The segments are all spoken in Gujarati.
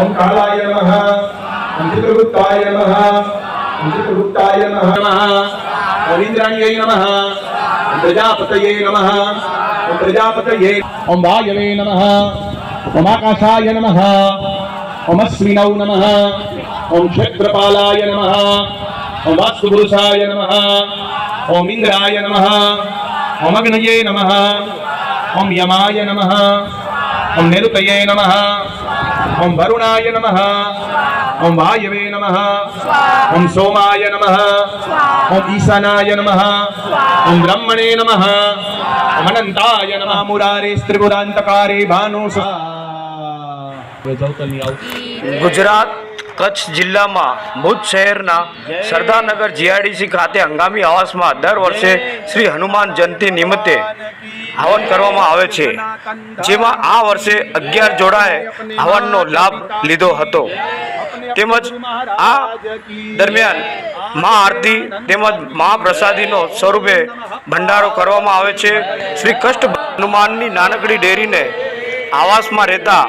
ఓం కాళాయ నమః ఓం చిత్రగుప్తాయ నమః ఓం చిత్రగుప్తాయ నమః రవీంద్రాణ్యై నమః ఓం ప్రజాపతయే నమః ఓం ప్రజాపతయే ఓం వాయవే నమః ఓం ఆకాశాయ నమః ఓం అశ్వినౌ నమః ఓం క్షేత్రపాలాయ నమః ఓం వాస్తుపురుషాయ నమః ఓం ఇంద్రాయ నమః ఓం అగ్నయే నమః ఓం యమాయ నమః ఓం నేరుకయ్యే నమ ఓం వరుణాయ నమ ఓం వాయవే నమ ఓం సోమాయ నమ ఓం ఈశానాయ నమ ఓం బ్రహ్మణే నమ ఓం అనంతాయ నమ మురారే త్రిపురాంతకారే భానుస ગુજરાત કચ્છ જિલ્લામાં ભુજ શહેરના સરદારનગર જીઆઈડીસી ખાતે હંગામી આવાસમાં દર વર્ષે શ્રી હનુમાન જયંતિ નિમિત્તે હવન કરવામાં આવે છે. જેમાં આ વર્ષે અગિયાર જોડાએ હવનનો લાભ લીધો હતો. તેમજ આ દરમિયાન મા આરતી તેમજ મહાપ્રસાદીનો સ્વરૂપે ભંડારો કરવામાં આવે છે. શ્રી કષ્ટ હનુમાનની નાનકડી ડેરીને આવાસમાં રહેતા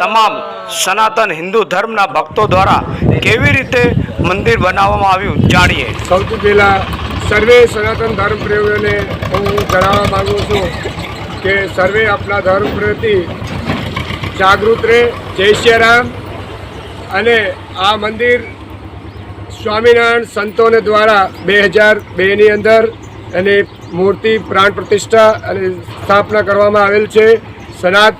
તમામ સનાતન હિન્દુ ધર્મના ભક્તો દ્વારા કેવી રીતે મંદિર બનાવવામાં આવ્યું, જાણીએ. સૌથી પહેલાં સર્વે સનાતન ધર્મ પ્રેમીઓને હું જણાવવા માગું છું કે સર્વે આપણા ધર્મ પ્રતિ જાગૃત રહે. જય શ્રી રામ. અને આ મંદિર સ્વામિનારાયણ સંતોને દ્વારા બે હજાર બેની અંદર એની મૂર્તિ પ્રાણ પ્રતિષ્ઠા અને સ્થાપના કરવામાં આવેલ છે. સનાત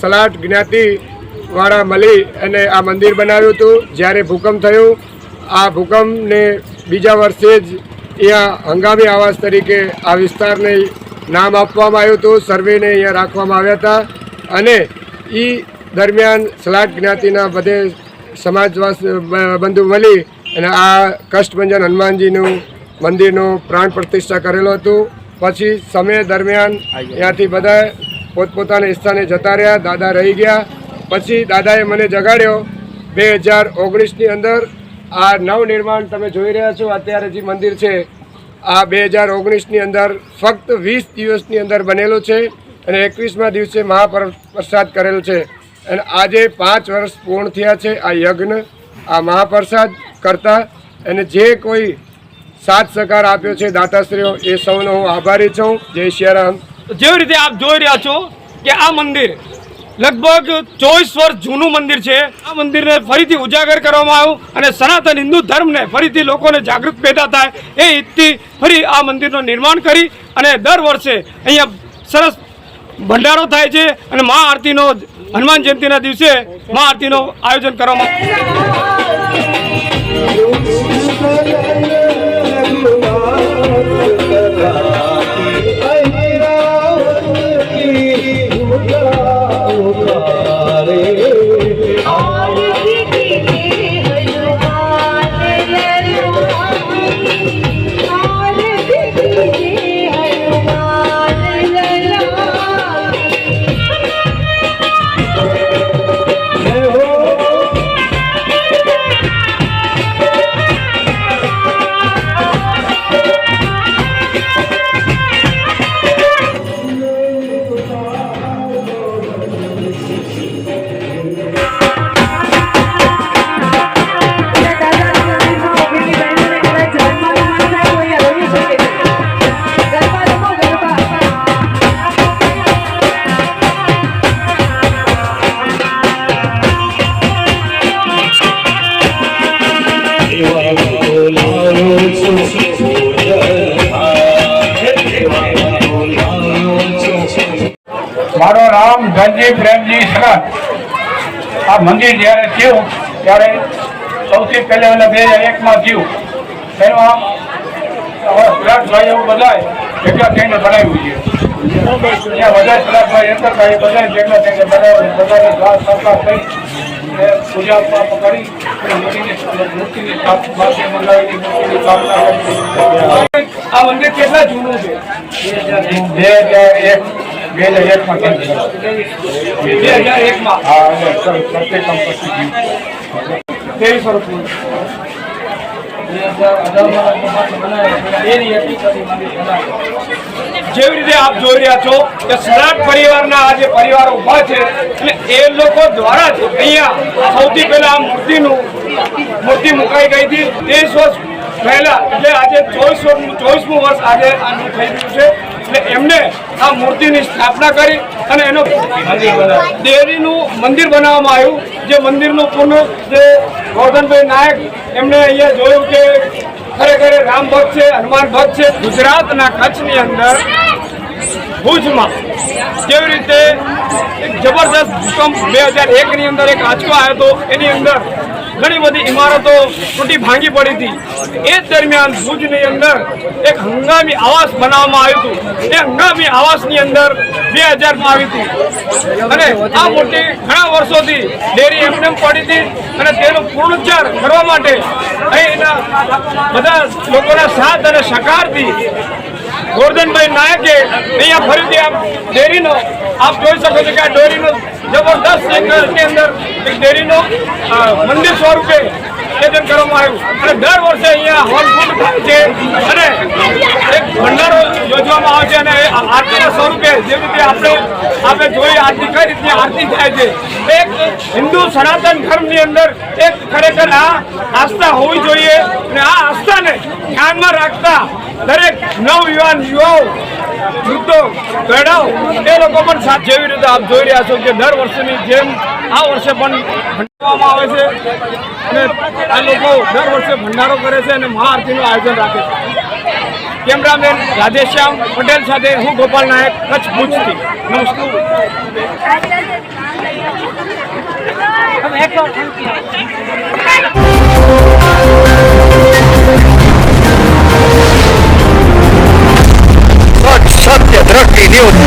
સલાટ જ્ઞાતિવાળા મળી અને આ મંદિર બનાવ્યું હતું. જ્યારે ભૂકંપ થયો, આ ભૂકંપને બીજા વર્ષે જ અહીંયા હંગામી આવાસ તરીકે આ વિસ્તારને નામ આપવામાં આવ્યું હતું. સર્વેને અહીંયા રાખવામાં આવ્યા હતા અને એ દરમિયાન સલાટ જ્ઞાતિના બધે સમાજવાસ બંધુ મળી અને આ કષ્ટભંજન હનુમાનજીનું મંદિરનું પ્રાણ પ્રતિષ્ઠા કરેલું હતું. પછી સમય દરમિયાન ત્યાંથી બધા પોતપોતાના સ્થાને જતા રહ્યા, દાદા રહી ગયા. પછી દાદાએ મને જગાડ્યો. બે હજાર ઓગણીસની અંદર આ નવનિર્માણ તમે જોઈ રહ્યા છો. અત્યારે જે મંદિર છે, આ બે હજાર ઓગણીસની અંદર ફક્ત વીસ દિવસની અંદર બનેલું છે અને એકવીસમા દિવસે મહાપ્રસાદ કરેલો છે. અને આજે પાંચ વર્ષ પૂર્ણ થયા છે આ યજ્ઞ, આ મહાપ્રસાદ કરતા. અને જે કોઈ સાથ સહકાર આપ્યો છે દાતાશ્રીઓ, એ સૌનો હું આભારી છું. જય શ્રીરામ જેવી રીતે આપ જોઈ રહ્યા છો કે આ મંદિર લગભગ ચોવીસ વર્ષ જૂનું મંદિર છે. આ મંદિરને ફરીથી ઉજાગર કરવામાં આવ્યું અને સનાતન હિન્દુ ધર્મને ફરીથી લોકોને જાગૃત પેદા થાય એ હિતથી ફરી આ મંદિરનું નિર્માણ કરી અને દર વર્ષે અહીંયા સરસ ભંડારો થાય છે અને મા આરતીનો હનુમાન જયંતિના દિવસે મા આરતીનું આયોજન કરવામાં મારો નામ ધનજી પ્રેમજી સગત આ મંદિર જ્યારે થયું, ત્યારે સૌથી પહેલે પહેલા બે હજાર એકમાં થયું. એમાં સુરતભાઈ એવું બધાય ભેગા થઈને બનાવ્યું છે. ત્યાં બધા સુરતભાઈ અંતરભાઈ બધા ભેગા થઈને બનાવ્યું બધાને સાથ સરકાર થઈ પૂજા કરી મૂર્તિની મૂર્તિની સ્થાપના કરી. આ મંદિર કેટલા જૂનું છે? બે હજાર એક. બે હજાર એકમાં. થયું બે હજાર એકમાં હા પ્રત્યેક કંપની જીવ ત્રેવીસ રીતે આપ જોઈ રહ્યા છો કે સલાટ પરિવારના આ જે પરિવારો ઊભા છે એટલે એ લોકો દ્વારા જ અહીંયા સૌથી પહેલા આ મૂર્તિનું મૂર્તિ મુકાઈ ગઈ હતી. ત્રીસ વર્ષ પહેલા, એટલે આજે ચોવીસ ચોવીસમું વર્ષ આજે આનું થઈ ગયું છે. એટલે એમને આ મૂર્તિની સ્થાપના કરી અને એનો દેવીનું મંદિર બનાવવામાં આવ્યું. જે મંદિરનું પૂર્ણ જે ગોર્ધનભાઈ નાયક એમને અહીંયા જોયું કે ખરેખર રામ ભક્ત છે, હનુમાન ભક્ત છે, ગુજરાતના કચ્છની અંદર ભુજમાં કેવી રીતે એક જબરદસ્ત ભૂકંપ બે હજાર એકની અંદર એક આંચકો આવ્યો હતો. એની અંદર ઘણી બધી ઇમારતો તૂટી ભાંગી પડી હતી. એ દરમિયાન ભુજની અંદર એક હંગામી આવાસ બનાવવામાં આવ્યું હતું. એ હંગામી આવાસની અંદર બે હજારમાં આવી હતી. અને આ મોટી ઘણા વર્ષોથી ડેરી એમને એમ પડી હતી અને તેનો પુનરુચ્ચાર કરવા માટે અહીંના બધા લોકોના સાથ અને સહકારથી ગોરધનભાઈ નાયકે અહીંયા ફરીથી આપ ડેરીનો, આપ જોઈ શકો છો કે આ ડેરીનો જબરદસ્ત એક અંદર એક ડેરીનો મંદિર સ્વરૂપે આયોજન કરવામાં આવ્યું. અને દર વર્ષે અહીંયા હોલ થાય છે અને એક ભંડારો યોજવામાં આવે છે અને આરતીના સ્વરૂપે જે રીતે આપણે આપણે જોઈએ આરતી કઈ રીતની આરતી થાય છે. એક હિન્દુ સનાતન ધર્મની અંદર એક ખરેખર આ આસ્થા હોવી જોઈએ અને આ આસ્થાને ધ્યાનમાં રાખતા દરેક નવયુવાન યુવાઓ, વૃદ્ધો ગઢાઓ એ લોકો પણ સાથ જેવી રીતે આપ જોઈ રહ્યા છો કે દર વર્ષની જેમ આ વર્ષે પણ ભંડારવામાં આવે છે અને આ લોકો દર વર્ષે ભંડારો કરે છે અને મહાઆરતીનું આયોજન રાખે છે. કેમેરામેન રાધેશ્યામ પટેલ સાથે હું ગોપાલ નાયક, કચ્છ ભુજથી નમસ્કાર. deal with